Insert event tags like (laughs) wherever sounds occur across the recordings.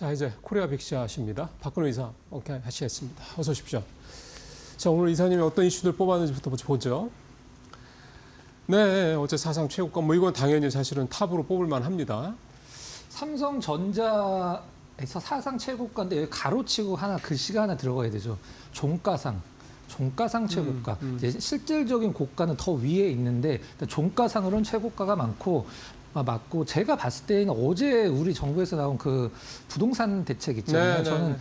자 이제 코리아 백시아십니다. 박근혜 이사 함께 하시겠습니다. 어서 오십시오. 자 오늘 이사님이 어떤 이슈들 뽑았는지부터 보죠. 네 어제 사상 최고가 뭐 이건 당연히 사실은 탑으로 뽑을 만합니다. 삼성전자에서 사상 최고가인데 여기 가로치고 하나 글씨가 하나 들어가야 되죠. 종가상. 종가상 최고가. 음. 이제 실질적인 고가는 더 위에 있는데 종가상으로는 최고가가 많고 아, 맞고 제가 봤을 때는 어제 우리 정부에서 나온 그 부동산 대책 있잖아요. 네, 네, 저는 네.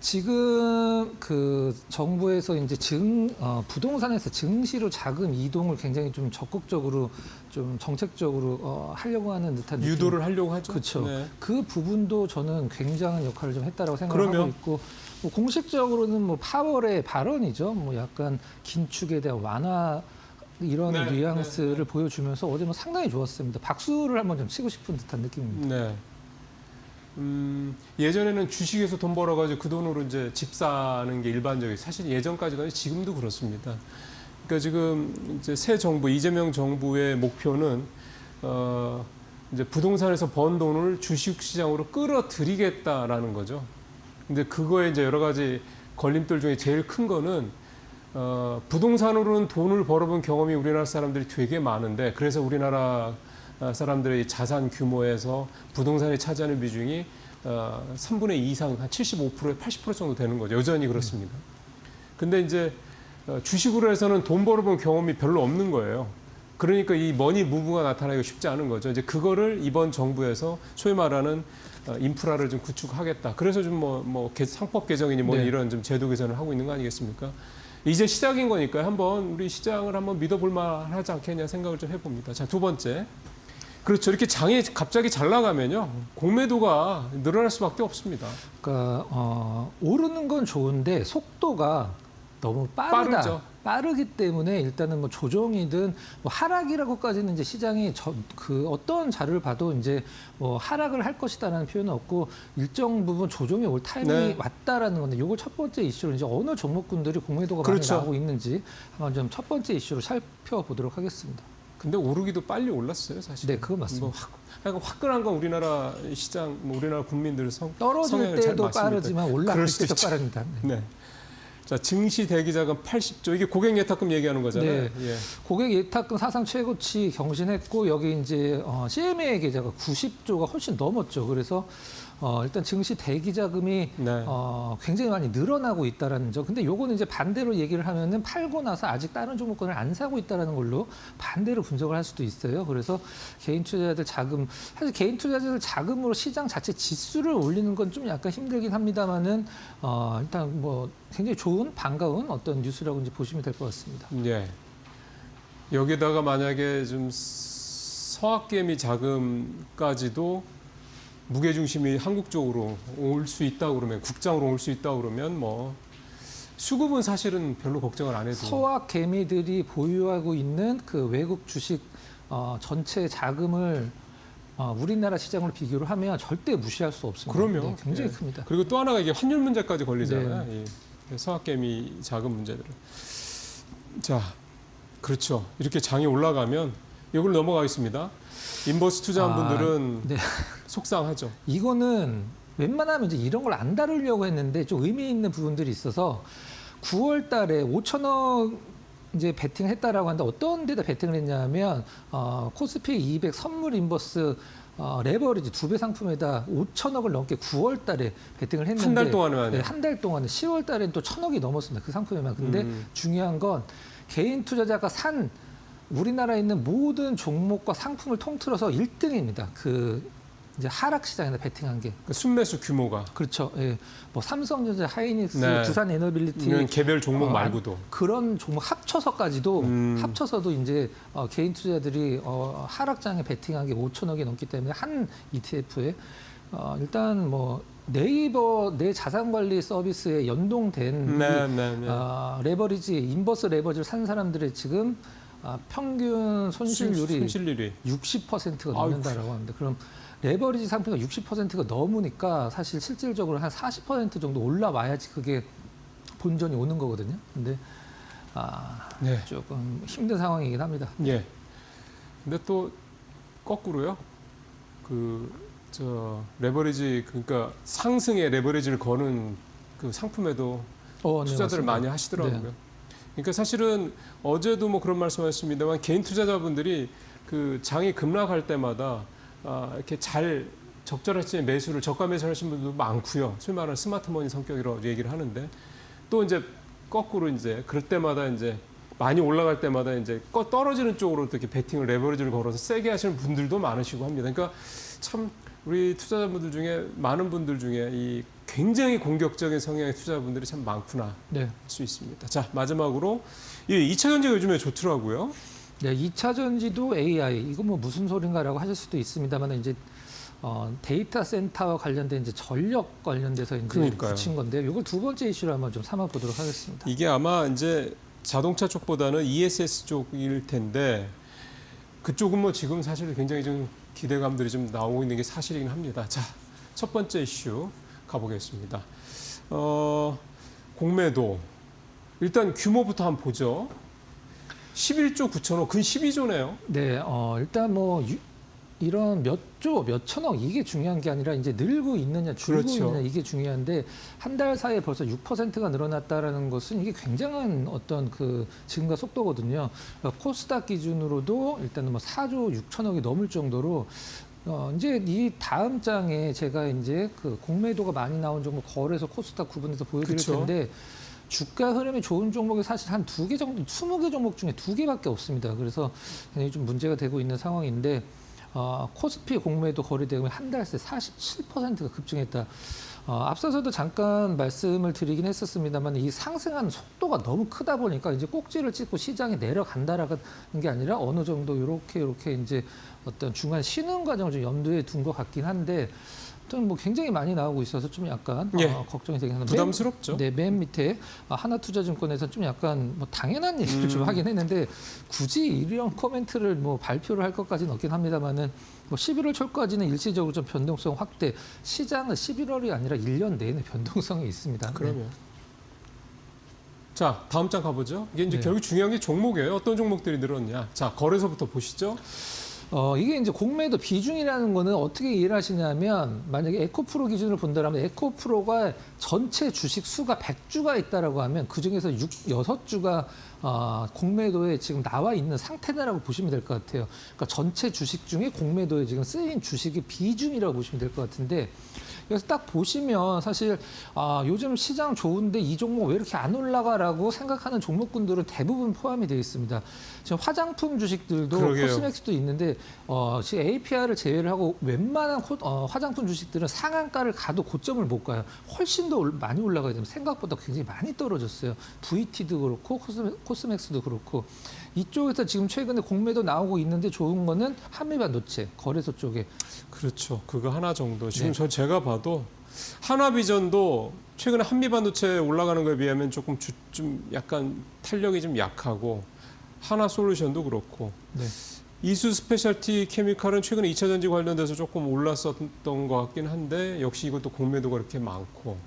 지금 그 정부에서 이제 증 어, 부동산에서 증시로 자금 이동을 굉장히 좀 적극적으로 좀 정책적으로 어, 하려고 하는 듯한. 유도를 하려고 하죠. 그렇죠. 네. 그 부분도 저는 굉장한 역할을 좀 했다고 생각하고 그러면? 있고 뭐 공식적으로는 뭐 파월의 발언이죠. 뭐 약간 긴축에 대한 완화 이런 네, 뉘앙스를 보여주면서 어제 뭐 상당히 좋았습니다. 박수를 한번 좀 치고 싶은 듯한 느낌입니다. 네. 음, 예전에는 주식에서 돈 벌어가지고 그 돈으로 이제 집 사는 게 일반적이 사실 예전까지도 아니고 지금도 그렇습니다. 그러니까 지금 이제 새 정부 이재명 정부의 목표는 어, 이제 부동산에서 번 돈을 주식 시장으로 끌어들이겠다라는 거죠. 근데 그거에 이제 여러 가지 걸림돌 중에 제일 큰 거는 어, 부동산으로는 돈을 벌어본 경험이 우리나라 사람들이 되게 많은데 그래서 우리나라 아, 사람들의 자산 규모에서 부동산이 차지하는 비중이 어, 3분의 2 이상, 한 75%에 80% 정도 되는 거죠. 여전히 그렇습니다. 근데 이제 어, 주식으로 해서는 돈 벌어본 경험이 별로 없는 거예요. 그러니까 이 머니 무브가 나타나기가 쉽지 않은 거죠. 이제 그거를 이번 정부에서 소위 말하는 어, 인프라를 좀 구축하겠다. 그래서 좀 뭐 뭐 상법 개정이니 뭐 네. 이런 좀 제도 개선을 하고 있는 거 아니겠습니까? 이제 시작인 거니까 한번 우리 시장을 한번 믿어볼 만하지 않겠냐 생각을 좀 해봅니다. 자 두 번째. 그렇죠. 이렇게 장이 갑자기 잘 나가면요. 공매도가 늘어날 수밖에 없습니다. 그러니까 어, 오르는 건 좋은데 속도가 너무 빠르다. 빠르죠. 빠르기 때문에 일단은 뭐 조정이든 뭐 하락이라고까지는 이제 시장이 저, 그 어떤 자료를 봐도 이제 뭐 하락을 할 것이다라는 표현은 없고 일정 부분 조정이 올 타이밍이 네. 왔다라는 건데 요걸 첫 번째 이슈로 이제 어느 종목군들이 공매도가 그렇죠. 많이 나오고 있는지 한번 좀 첫 번째 이슈로 살펴보도록 하겠습니다. 근데 오르기도 빨리 올랐어요, 사실. 네, 그건 맞습니다. 뭐 확, 그러니까 화끈한 건 우리나라 시장, 뭐 우리나라 국민들의 성, 떨어질 때도. 빠르지만 올라갈 때도. 빠릅니다. 네. 네. 자, 증시 대기 자금 80조. 이게 고객 예탁금 얘기하는 거잖아요. 네. 예. 고객 예탁금 사상 최고치 경신했고 여기 이제 어, CMA 계좌가 90조가 훨씬 넘었죠. 그래서 어, 일단 증시 대기 자금이 네. 어, 굉장히 많이 늘어나고 있다라는 점. 근데 요거는 이제 반대로 얘기를 하면은 팔고 나서 아직 다른 종목군을 안 사고 있다라는 걸로 반대로 분석을 할 수도 있어요. 그래서 개인 투자자들 자금 사실 개인 투자자들 자금으로 시장 자체 지수를 올리는 건 좀 약간 힘들긴 합니다만은 어, 일단 뭐 굉장히 좋은 반가운 어떤 뉴스라고 이제 보시면 될 것 같습니다. 예. 여기다가 만약에 좀 서학개미 자금까지도 무게 중심이 한국 쪽으로 올 수 있다 그러면 국장으로 올 수 있다 그러면 뭐 수급은 사실은 별로 걱정을 안 해도 서학 개미들이 보유하고 있는 그 외국 주식 어, 전체 자금을 어, 우리나라 시장으로 비교를 하면 절대 무시할 수 없습니다. 그럼요. 네, 굉장히 예. 큽니다. 그리고 또 하나가 이게 환율 문제까지 걸리잖아요. 네. 이 서학개미 자금 문제들은. 자, 그렇죠. 이렇게 장이 올라가면 이걸 넘어가겠습니다. 인버스 투자한 아, 분들은 네. 속상하죠. (laughs) 이거는 웬만하면 이제 이런 걸 안 다루려고 했는데 좀 의미 있는 부분들이 있어서 9월 달에 5천억 이제 베팅했다라고 하는데 어떤 데다 베팅을 했냐면 어, 코스피 200 선물 인버스 어, 레버리지 두 배 상품에다 5천억을 넘게 9월 달에 베팅을 했는데 한 달 동안에 만요. 네, 한달 동안에 10월 달에는 또 천억이 넘었습니다. 그 상품에만. 근데 음. 중요한 건 개인 투자자가 산 우리나라에 있는 모든 종목과 상품을 통틀어서 1등입니다. 그 이제 하락 시장에다 베팅한 게. 그 순매수 규모가 그렇죠. 예. 뭐 삼성전자, 하이닉스, 네. 두산 에너빌리티 이런 개별 종목 어, 말고도 그런 종목 합쳐서까지도 음. 합쳐서도 이제 어, 개인 투자들이 어, 하락장에 베팅한 게 5천억이 넘기 때문에 한 ETF에 어, 일단 뭐 네이버 내 자산 관리 서비스에 연동된 네, 이, 네, 네. 어, 레버리지 인버스 레버리지를 산 사람들의 지금 아, 평균 손실률이 손실률이 60%가 아이고. 넘는다라고 합니다. 그럼 레버리지 상품이 60%가 넘으니까 사실 실질적으로 한 40% 정도 올라와야지 그게 본전이 오는 거거든요. 근데 아, 네. 조금 힘든 상황이긴 합니다. 예. 근데 또 거꾸로요. 그 저 레버리지 그러니까 상승의 레버리지를 거는 그 상품에도 어, 네, 투자들을 맞습니다. 많이 하시더라고요. 네. 그러니까 사실은 어제도 뭐 그런 말씀하셨습니다만 개인 투자자분들이 그 장이 급락할 때마다 아, 이렇게 잘 적절할 때 매수를 저가 매수하시는 분들도 많고요. 소위 말하는 스마트머니 성격이라고 얘기를 하는데 또 이제 거꾸로 이제 그럴 때마다 이제 많이 올라갈 때마다 이제 꺼 떨어지는 쪽으로 이렇게 베팅을 레버리지를 걸어서 세게 하시는 분들도 많으시고 합니다. 그러니까 참 우리 투자자분들 중에 많은 분들 중에 이 굉장히 공격적인 성향의 투자자분들이 참 많구나 네. 할 수 있습니다. 자 마지막으로 이 2차 전지가 요즘에 좋더라고요. 네, 2차 전지도 AI 이거 뭐 무슨 소린가라고 하실 수도 있습니다만 이제 어, 데이터 센터와 관련된 이제 전력 관련돼서 이제 그러니까요. 붙인 건데 이걸 두 번째 이슈로 한번 좀 삼아 보도록 하겠습니다. 이게 아마 이제 자동차 쪽보다는 ESS 쪽일 텐데 그쪽은 뭐 지금 사실 굉장히 좀 기대감들이 좀 나오고 있는 게 사실이긴 합니다. 자, 첫 번째 이슈 가보겠습니다. 어, 공매도 일단 규모부터 한번 보죠. 11조 9천억, 근 12조네요. 네, 어, 일단 뭐 유- 이런 몇 조, 몇 천억 이게 중요한 게 아니라 이제 늘고 있느냐, 줄고 그렇죠. 있느냐 이게 중요한데 한 달 사이에 벌써 6%가 늘어났다라는 것은 이게 굉장한 어떤 그 증가 속도거든요. 그러니까 코스닥 기준으로도 일단은 뭐 4조 6천억이 넘을 정도로 어, 이제 이 다음 장에 제가 이제 그 공매도가 많이 나온 종목 거래소 코스닥 구분해서 보여드릴 그쵸. 텐데 주가 흐름이 좋은 종목이 사실 한 두 개 정도, 20개 종목 중에 두 개밖에 없습니다. 그래서 굉장히 좀 문제가 되고 있는 상황인데 어, 코스피 공매도 거래 대금이 한 달 새 47%가 급증했다. 어, 앞서서도 잠깐 말씀을 드리긴 했었습니다만 이 상승하는 속도가 너무 크다 보니까 이제 꼭지를 찍고 시장에 내려간다라는 게 아니라 어느 정도 이렇게 이렇게 이제 어떤 중간 쉬는 과정을 좀 염두에 둔 것 같긴 한데 좀뭐 굉장히 많이 나오고 있어서 좀 약간 예. 어, 걱정이 되긴 하는데 부담스럽죠. 네, 맨 밑에 아, 하나투자증권에서 좀 약간 뭐 당연한 얘기를 좀 음. 하긴 했는데 굳이 이런 코멘트를 뭐 발표를 할 것까지는 없긴 합니다만은 뭐 11월 초까지는 일시적으로 좀 변동성 확대 시장은 11월이 아니라 1년 내내 변동성이 있습니다. 네. 그러면 자 다음 장 가보죠. 이게 이제 네. 결국 중요한 게 종목이에요. 어떤 종목들이 늘었냐. 자 거래소부터 보시죠. 어, 이게 이제 공매도 비중이라는 거는 어떻게 이해를 하시냐면 만약에 에코프로 기준으로 본다면 에코프로가 전체 주식 수가 100주가 있다라고 하면 그 중에서 6, 6주가 어, 공매도에 지금 나와 있는 상태다라고 보시면 될 것 같아요. 그러니까 전체 주식 중에 공매도에 지금 쓰인 주식의 비중이라고 보시면 될 것 같은데 그래서 딱 보시면 사실 아, 요즘 시장 좋은데 이 종목 왜 이렇게 안 올라가라고 생각하는 종목군들은 대부분 포함이 되어 있습니다. 지금 화장품 주식들도 그러게요. 코스맥스도 있는데 어, 지금 APR을 제외를 하고 웬만한 코- 어, 화장품 주식들은 상한가를 가도 고점을 못 가요. 훨씬 더 올- 많이 올라가야 되면 생각보다 굉장히 많이 떨어졌어요. VT도 그렇고 코스메, 코스맥스도 그렇고 이쪽에서 지금 최근에 공매도 나오고 있는데 좋은 거는 한미반도체 거래소 쪽에 그렇죠. 그거 하나 정도. 지금 네. 저 제가 봐도 하나비전도 최근에 한미반도체 올라가는 거에 비하면 조금 주, 좀 약간 탄력이 좀 약하고 하나솔루션도 그렇고 네. 이수 스페셜티 케미칼은 최근에 2차 전지 관련돼서 조금 올랐었던 것 같긴 한데 역시 이것도 공매도가 이렇게 많고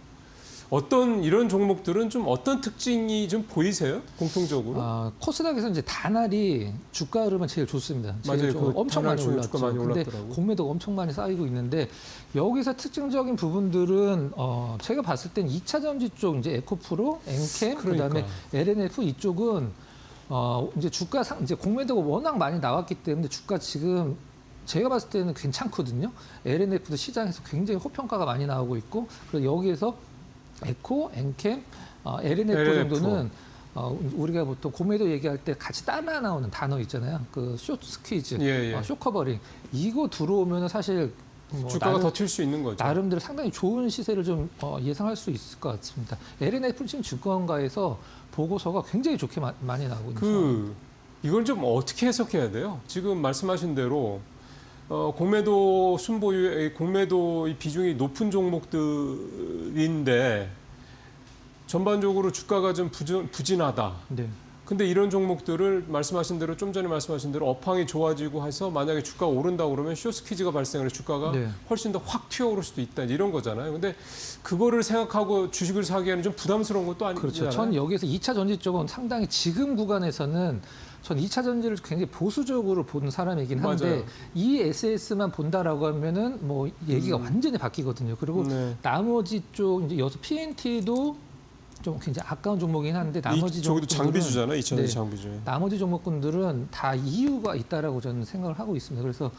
어떤 이런 종목들은 좀 어떤 특징이 좀 보이세요? 공통적으로? 아, 코스닥에서 이제 단알이 주가 흐름은 제일 좋습니다. 제일 맞아요. 좋- 그 엄청 많이 주가 올랐죠. 많이 근데 올랐더라고요. 공매도가 엄청 많이 쌓이고 있는데 여기서 특징적인 부분들은 어, 제가 봤을 땐 2차 전지 쪽 이제 에코프로, 엔캠. 그다음에 LNF 이쪽은 어, 이제 주가 상 이제 공매도가 워낙 많이 나왔기 때문에 주가 지금 제가 봤을 때는 괜찮거든요. LNF도 시장에서 굉장히 호평가가 많이 나오고 있고 그리고 여기에서 에코, 엔캠, 어, LNF. 정도는 어, 우리가 보통 공매도 얘기할 때 같이 따라 나오는 단어 있잖아요. 그 쇼트 스퀴즈, 예, 예. 어, 쇼커버링 이거 들어오면 사실 뭐 주가가 더 튈 수 있는 거죠. 나름대로 상당히 좋은 시세를 좀 어, 예상할 수 있을 것 같습니다. LNF 지금 주가원가에서 보고서가 굉장히 좋게 마- 많이 나오고 있는. 그 이걸 좀 어떻게 해석해야 돼요? 지금 말씀하신 대로 어, 공매도 순보유 공매도 이 비중이 높은 종목들인데 전반적으로 주가가 좀 부진, 부진하다. 네. 근데 이런 종목들을 말씀하신 대로 좀 전에 말씀하신 대로 업황이 좋아지고 해서 만약에 주가가 오른다 그러면 쇼스퀴즈가 발생을 해서 주가가 네. 훨씬 더 확 튀어오를 수도 있다 이런 거잖아요. 근데 그거를 생각하고 주식을 사기에는 좀 부담스러운 것도 아니잖아요. 그렇죠. 전 여기에서 2차 전지 쪽은 상당히 지금 구간에서는 전 2차 전지를 굉장히 보수적으로 보는 사람이긴 한데 맞아요. 이 SS만 본다라고 하면은 뭐 얘기가 음. 완전히 바뀌거든요. 그리고 네. 나머지 쪽 이제 여기서 PNT도 좀 굉장히 아까운 종목이긴 한데 나머지 이, 저기도 장비주잖아요. 2000년 네. 장비주. 나머지 종목군들은 다 이유가 있다라고 저는 생각을 하고 있습니다. 그래서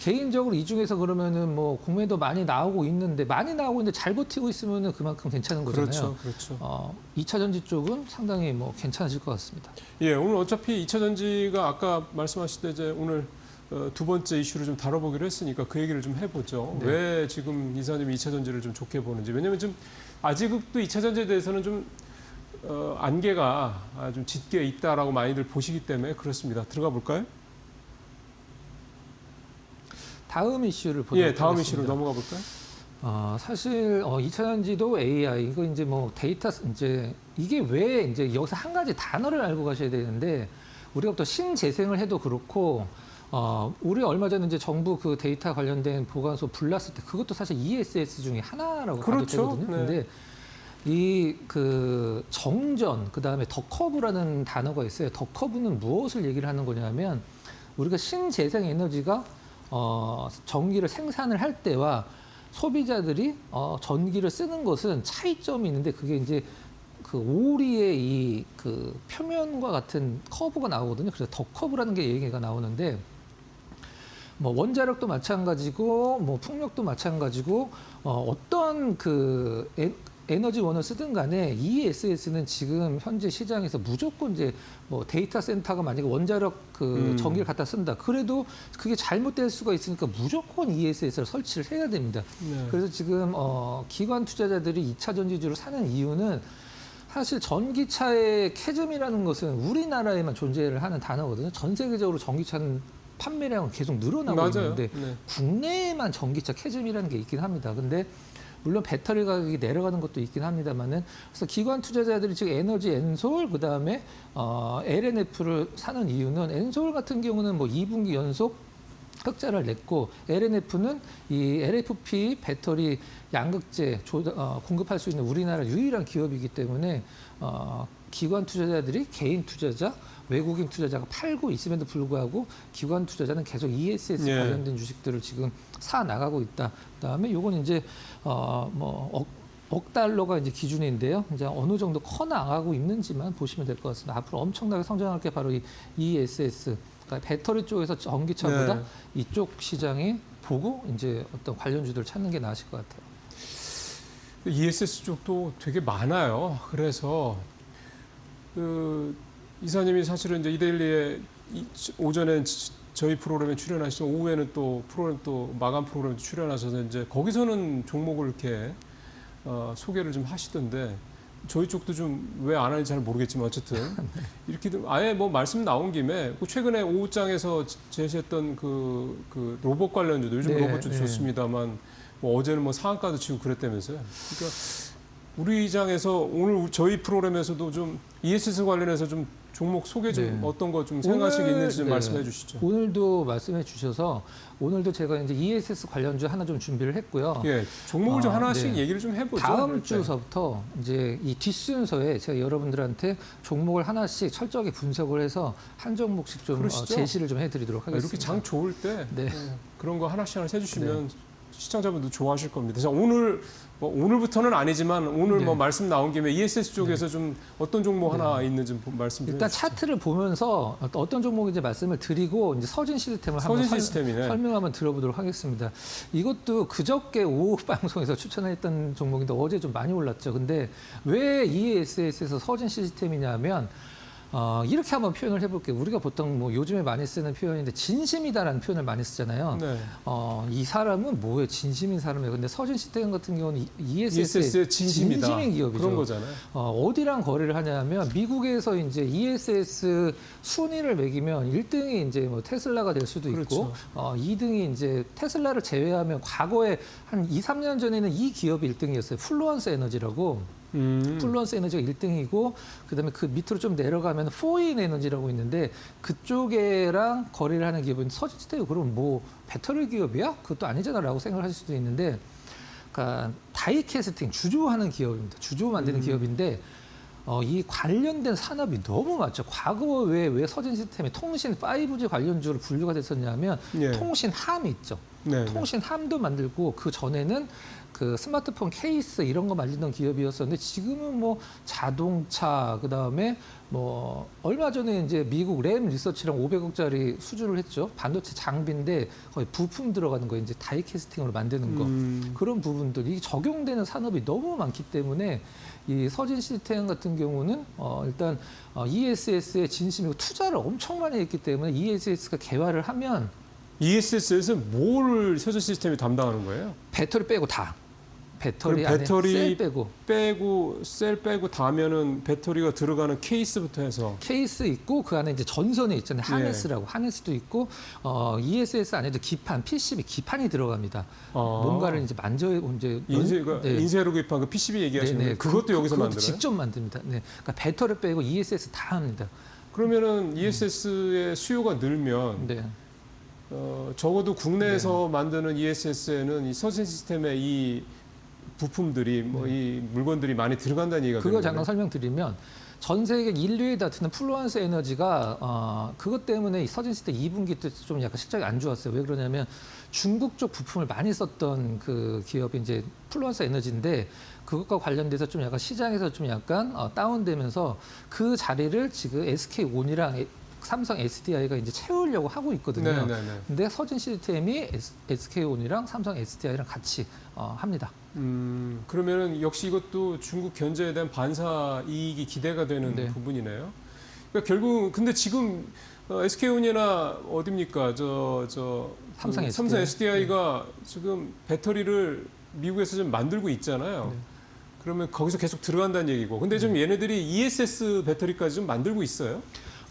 개인적으로 이 중에서 그러면은 뭐 공매도 많이 나오고 있는데 많이 나오고 있는데 잘 버티고 있으면은 그만큼 괜찮은 거잖아요. 그렇죠, 그렇죠. 어, 2차 전지 쪽은 상당히 뭐 괜찮아질 것 같습니다. 예, 오늘 어차피 2차 전지가 아까 말씀하실 때 이제 오늘 어, 두 번째 이슈를 좀 다뤄보기로 했으니까 그 얘기를 좀 해보죠. 네. 왜 지금 이사님이 2차 전지를 좀 좋게 보는지. 왜냐하면 좀 아직도 2차 전지에 대해서는 좀 어, 안개가 아, 좀 짙게 있다라고 많이들 보시기 때문에 그렇습니다. 들어가 볼까요? 다음 이슈를 보도록 예, 다음 하겠습니다. 이슈로 넘어가 볼까요? 어, 사실 어, 2차 전지도 AI 이거 이제 뭐 데이터 이제 이게 왜 이제 여기서 한 가지 단어를 알고 가셔야 되는데 우리가 또 신재생을 해도 그렇고 어, 우리 얼마 전에 이제 정부 그 데이터 관련된 보관소 불났을 때 그것도 사실 ESS 중에 하나라고 봐도 그렇죠. 되거든요. 네. 근데 이 그 정전 그다음에 더커브라는 단어가 있어요. 더커브는 무엇을 얘기를 하는 거냐면 우리가 신재생 에너지가 어, 전기를 생산을 할 때와 소비자들이 어, 전기를 쓰는 것은 차이점이 있는데 그게 이제 그 오리의 이 그 표면과 같은 커브가 나오거든요. 그래서 더 커브라는 게 얘기가 나오는데 뭐 원자력도 마찬가지고 뭐 풍력도 마찬가지고 어, 어떤 그 에, 에너지원을 쓰든 간에 ESS는 지금 현재 시장에서 무조건 이제 뭐 데이터 센터가 만약에 원자력 그 음. 전기를 갖다 쓴다. 그래도 그게 잘못될 수가 있으니까 무조건 ESS를 설치를 해야 됩니다. 네. 그래서 지금 어, 기관 투자자들이 2차 전지주를 사는 이유는 사실 전기차의 캐즘이라는 것은 우리나라에만 존재를 하는 단어거든요. 전 세계적으로 전기차는 판매량은 계속 늘어나고 맞아요. 있는데 네. 국내에만 전기차 캐즘이라는 게 있긴 합니다. 근데 물론 배터리 가격이 내려가는 것도 있긴 합니다만은 그래서 기관 투자자들이 지금 에너지 엔솔 그다음에 어, LNF를 사는 이유는 엔솔 같은 경우는 뭐 2분기 연속 흑자를 냈고 LNF는 이 LFP 배터리 양극재 조, 어, 공급할 수 있는 우리나라 유일한 기업이기 때문에 어, 기관 투자자들이 개인 투자자, 외국인 투자자가 팔고 있음에도 불구하고 기관 투자자는 계속 ESS 예. 관련된 주식들을 지금 사 나가고 있다. 그다음에 요건 이제 어뭐 억, 억 달러가 이제 기준인데요. 이제 어느 정도 커 나가고 있는지만 보시면 될 것 같습니다. 앞으로 엄청나게 성장할 게 바로 이 ESS, 그러니까 배터리 쪽에서 전기차보다 네. 이쪽 시장에 보고 이제 어떤 관련주들을 찾는 게 나으실 것 같아요. ESS 쪽도 되게 많아요. 그래서 그 이사님이 사실은 이제 이데일리에 이- 오전에 지- 저희 프로그램에 출연하시고 오후에는 또 프로그램 또 마감 프로그램 출연하셔서 이제 거기서는 종목을 이렇게 어, 소개를 좀 하시던데 저희 쪽도 좀 왜 안 하는지 잘 모르겠지만 어쨌든 (laughs) 이렇게 좀 아예 뭐 말씀 나온 김에 그 최근에 오후장에서 지- 제시했던 그, 그 로봇 관련주도 요즘 네, 로봇주도 네. 좋습니다만 뭐 어제는 뭐 상한가도 치고 그랬다면서요. 그러니까 우리 장에서 오늘 저희 프로그램에서도 좀 ESS 관련해서 좀 종목 소개 좀 네. 어떤 거 좀 생각하시기 오늘, 있는지 좀 네. 말씀해 주시죠. 오늘도 말씀해 주셔서 오늘도 제가 이제 ESS 관련주 하나 좀 준비를 했고요. 예, 종목을 좀 아, 하나씩 네. 얘기를 좀 해보죠. 다음 네. 주서부터 이제 이 뒷순서에 제가 여러분들한테 종목을 하나씩 철저하게 분석을 해서 한 종목씩 좀 어, 그러시죠? 제시를 좀 해드리도록 아, 하겠습니다. 이렇게 장 좋을 때 네. 예, 그런 거 하나씩 하나씩 해주시면 시청자분들 좋아하실 겁니다. 자, 오늘 뭐 오늘부터는 아니지만 오늘 네. 뭐 말씀 나온 김에 ESS 쪽에서 좀 어떤 종목 하나 있는지 좀 말씀 좀 일단 해주시죠. 차트를 보면서 어떤 종목인지 말씀을 드리고 이제 서진 시스템을 서진 한번 설- 시스템이네. 설 명 한번 들어보도록 하겠습니다. 이것도 그저께 오후 (laughs) 방송에서 추천했던 종목인데 어제 좀 많이 올랐죠. 근데 왜 ESS에서 서진 시스템이냐면 어, 이렇게 한번 표현을 해볼게요. 우리가 보통 뭐 요즘에 많이 쓰는 표현인데 진심이다라는 표현을 많이 쓰잖아요. 네. 어, 이 사람은 뭐예요? 진심인 사람이에요. 근데 서진 시스템 같은 경우는 ESS의 ESS의 진심이다. 진심인 기업이죠. 그런 거잖아요. 어, 어디랑 거래를 하냐면 미국에서 이제 ESS 순위를 매기면 1등이 이제 뭐 테슬라가 될 수도 있고 그렇죠. 어, 2등이 이제 테슬라를 제외하면 과거에 한 2, 3년 전에는 이 기업이 1등이었어요. 플루언스 에너지라고. 음. 플루언스 에너지가 1등이고 그다음에 그 밑으로 좀 내려가면 포인 에너지라고 있는데 그쪽에랑 거래를 하는 기업은 서진스테이 그럼 뭐 배터리 기업이야? 그것도 아니잖아라고 생각하실 수도 있는데 그러니까 다이캐스팅 주조하는 기업입니다. 주조 만드는 음. 기업인데 어, 이 관련된 산업이 너무 많죠. 과거 왜, 왜 서진 시스템에 통신 5G 관련주로 분류가 됐었냐면 예. 통신 함이 있죠. 네, 네. 통신 함도 만들고 그 전에는 그 스마트폰 케이스 이런 거 만들던 기업이었었는데 지금은 뭐 자동차 그다음에 뭐 얼마 전에 이제 미국 램 리서치랑 500억짜리 수주를 했죠. 반도체 장비인데 거의 부품 들어가는 거 이제 다이 캐스팅으로 만드는 거. 음, 그런 부분들 이 적용되는 산업이 너무 많기 때문에 이 서진 시스템 같은 경우는 어 일단 어 ESS에 진심이고 투자를 엄청 많이 했기 때문에 ESS가 개화를 하면 ESS에서 뭘 세조 시스템이 담당하는 거예요? 배터리 빼고 다 배터리 안에 배터리 셀 빼고 빼고 셀 빼고 다면은 배터리가 들어가는 케이스부터 해서 케이스 있고 그 안에 이제 전선에 있잖아요 예. 하네스라고 하네스도 있고 어 ESS 안에도 기판 PCB 기판이 들어갑니다. 어, 뭔가를 이제 만져 이제 인쇄 그 네. 인쇄로 구입한 그 PCB 얘기하시는 네네. 거예요? 그것도 그- 여기서 만들어요? 직접 만듭니다. 네. 그러니까 배터리 빼고 ESS 다 합니다. 그러면은 ESS의 수요가 늘면 네. 어, 적어도 국내에서 만드는 ESS에는 이 서진 시스템의 이 부품들이 뭐 이 물건들이 많이 들어간다는 얘기가 네. 그거 되는 잠깐 거네요. 설명드리면 전 세계 인류에 다투는 플루언스 에너지가 어, 그것 때문에 이 서진 시 대 2분기 때 좀 약간 실적이 안 좋았어요. 왜 그러냐면 중국 쪽 부품을 많이 썼던 그 기업이 이제 플루언스 에너지인데 그것과 관련돼서 좀 약간 시장에서 좀 약간 어, 다운되면서 그 자리를 지금 SK 온이랑 삼성 SDI가 이제 채우려고 하고 있거든요. 네, 네, 네. 근데 서진 시스템이 SK온이랑 삼성 SDI랑 같이 어, 합니다. 음, 그러면은 역시 이것도 중국 견제에 대한 반사 이익이 기대가 되는 네. 부분이네요. 그러니까 결국 근데 지금 어, SK온이나 어딥니까 저 저 삼성 삼성 SDI. SDI가 지금 배터리를 미국에서 좀 만들고 있잖아요. 네. 그러면 거기서 계속 들어간다는 얘기고. 근데 좀 얘네들이 ESS 배터리까지 좀 만들고 있어요.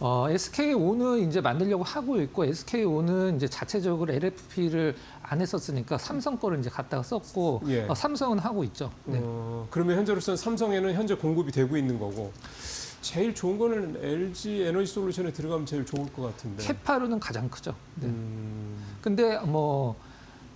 어, SK온은 이제 만들려고 하고 있고 SK온은 이제 자체적으로 LFP를 안 했었으니까 삼성 거를 이제 갖다가 썼고 예. 어, 삼성은 하고 있죠. 네. 어, 그러면 현재로서는 삼성에는 현재 공급이 되고 있는 거고. 제일 좋은 거는 LG 에너지 솔루션에 들어가면 제일 좋을 것 같은데. 캐파로는 가장 크죠. 네. 음, 근데 뭐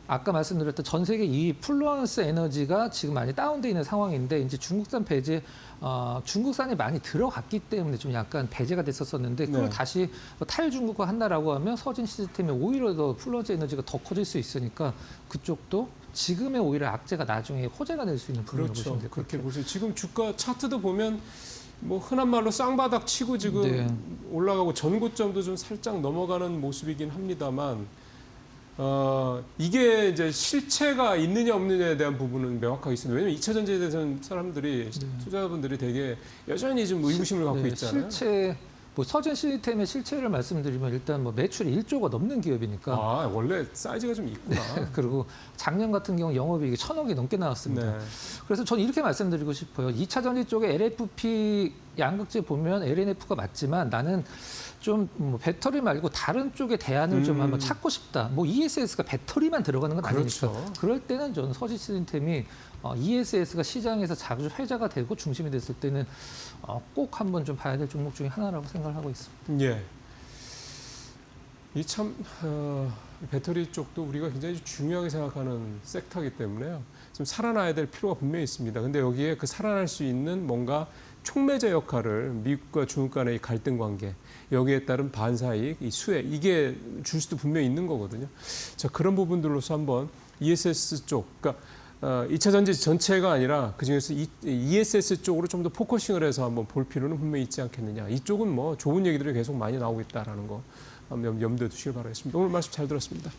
아까 말씀드렸던 전 세계 이 플루언스 에너지가 지금 많이 다운돼 있는 상황인데 이제 중국산 배제 어, 중국산이 많이 들어갔기 때문에 좀 약간 배제가 됐었었는데 그걸 네. 다시 뭐 탈중국화 한다라고 하면 서진 시스템이 오히려 더 플루언스 에너지가 더 커질 수 있으니까 그쪽도 지금의 오히려 악재가 나중에 호재가 될 수 있는 부분으로 그렇죠. 보시면 될것 그렇게 같아요. 보세요. 지금 주가 차트도 보면 뭐 흔한 말로 쌍바닥 치고 지금 네. 올라가고 전고점도 좀 살짝 넘어가는 모습이긴 합니다만 어, 이게 이제 실체가 있느냐 없느냐에 대한 부분은 명확하게 있습니다. 왜냐하면 2차 전지에 대해서는 사람들이 투자자분들이 되게 여전히 좀 의구심을 갖고 네, 있잖아요. 실체 뭐 서진 시스템의 실체를 말씀드리면 일단 뭐 매출이 1조가 넘는 기업이니까 아 원래 사이즈가 좀 있구나. (laughs) 그리고 작년 같은 경우 영업이익이 천억이 넘게 나왔습니다. 네. 그래서 저는 이렇게 말씀드리고 싶어요. 2차 전지 쪽에 LFP 양극재 보면 LNF가 맞지만 나는 좀 뭐 배터리 말고 다른 쪽에 대안을 좀 음. 한번 찾고 싶다. 뭐 ESS가 배터리만 들어가는 건 그렇죠. 아니니까. 그럴 때는 저는 서지 시스템이 어, ESS가 시장에서 자주 회자가 되고 중심이 됐을 때는 어, 꼭 한번 좀 봐야 될 종목 중에 하나라고 생각을 하고 있습니다. 예. 이참 어, 배터리 쪽도 우리가 굉장히 중요하게 생각하는 섹터이기 때문에요. 좀 살아나야 될 필요가 분명히 있습니다. 근데 여기에 그 살아날 수 있는 뭔가 촉매제 역할을 미국과 중국 간의 이 갈등 관계 여기에 따른 반사이익, 이 수혜 이게 줄 수도 분명히 있는 거거든요. 자 그런 부분들로서 한번 ESS 쪽, 그러니까 어, 2차 전지 전체가 아니라 그 중에서 ESS 쪽으로 좀 더 포커싱을 해서 한번 볼 필요는 분명히 있지 않겠느냐. 이쪽은 뭐 좋은 얘기들이 계속 많이 나오고 있다라는 거 한번 염- 염두에 두시길 바라겠습니다. 오늘 말씀 잘 들었습니다.